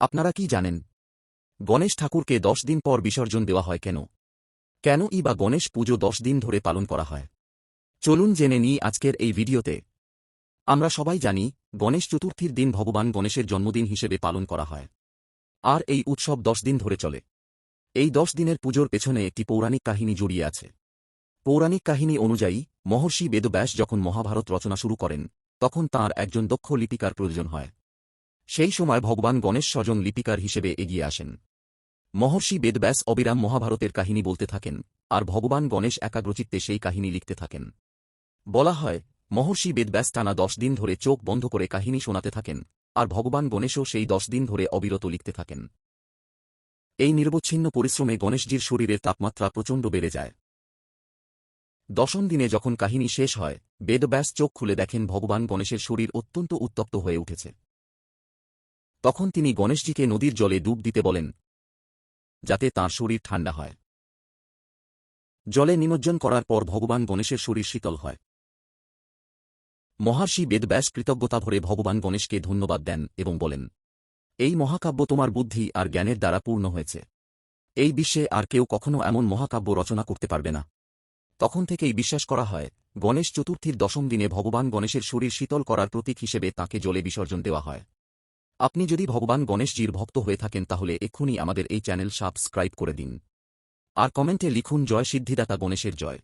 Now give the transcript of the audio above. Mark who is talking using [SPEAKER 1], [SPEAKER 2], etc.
[SPEAKER 1] আপনারা কি জানেন? গণেশ ঠাকুরকে দশ দিন পর বিসর্জন দেওয়া হয় কেন? কেন ই বা গণেশ পুজো দশ দিন ধরে পালন করা হয়? চলুন জেনে নিই আজকের এই ভিডিওতে। আমরা সবাই জানি, গণেশ চতুর্থীর দিন ভগবান গণেশের জন্মদিন হিসেবে পালন করা হয়। আর এই উৎসব দশ দিন ধরে চলে। এই দশ দিনের পুজোর পেছনে একটি পৌরাণিক কাহিনী জড়িয়ে আছে। পৌরাণিক কাহিনী অনুযায়ী, মহর্ষি বেদব্যাস যখন মহাভারত রচনা শুরু করেন, তখন তার একজন দক্ষ লিপিকার প্রয়োজন হয়। সেই সময় ভগবান গণেশ স্বজন লিপিকার হিসেবে এগিয়ে আসেন। মহর্ষি বেদব্যাস অবিরাম মহাভারতের কাহিনী বলতে থাকেন, আর ভগবান গণেশ একাগ্রচিত্তে সেই কাহিনী লিখতে থাকেন। বলা হয়, মহর্ষি বেদব্যাস টানা দশ দিন ধরে চোখ বন্ধ করে কাহিনী শোনাতে থাকেন, আর ভগবান গণেশও সেই দশ দিন ধরে অবিরত লিখতে থাকেন। এই নির্বচ্ছিন্ন পরিশ্রমে গণেশজির শরীরের তাপমাত্রা প্রচণ্ড বেড়ে যায়। দশম দিনে যখন কাহিনী শেষ হয়, বেদব্যাস চোখ খুলে দেখেন ভগবান গণেশের শরীর অত্যন্ত উত্তপ্ত হয়ে উঠেছে। তখন তিনি গণেশজিকে নদীর জলে ডুব দিতে বলেন, যাতে তাঁর শরীর ঠান্ডা হয়। জলে নিমজ্জন করার পর ভগবান গণেশের শরীর শীতল হয়। মহর্ষি বেদব্যাস কৃতজ্ঞতা ভরে ভগবান গণেশকে ধন্যবাদ দেন এবং বলেন, এই মহাকাব্য তোমার বুদ্ধি আর জ্ঞানের দ্বারা পূর্ণ হয়েছে। এই বিশ্বে আর কেউ কখনো এমন মহাকাব্য রচনা করতে পারবে না। তখন থেকেই বিশ্বাস করা হয়, গণেশ চতুর্থীর দশম দিনে ভগবান গণেশের শরীর শীতল করার প্রতীক হিসেবে তাকে জলে বিসর্জন দেওয়া হয়। আপনি যদি ভগবান গণেশজির ভক্ত হয়ে থাকেন তাহলে এক্ষুনি আমাদের এই চ্যানেল সাবস্ক্রাইব করে দিন। আর কমেন্টে লিখুন জয় সিদ্ধিদাতা গণেশের জয়।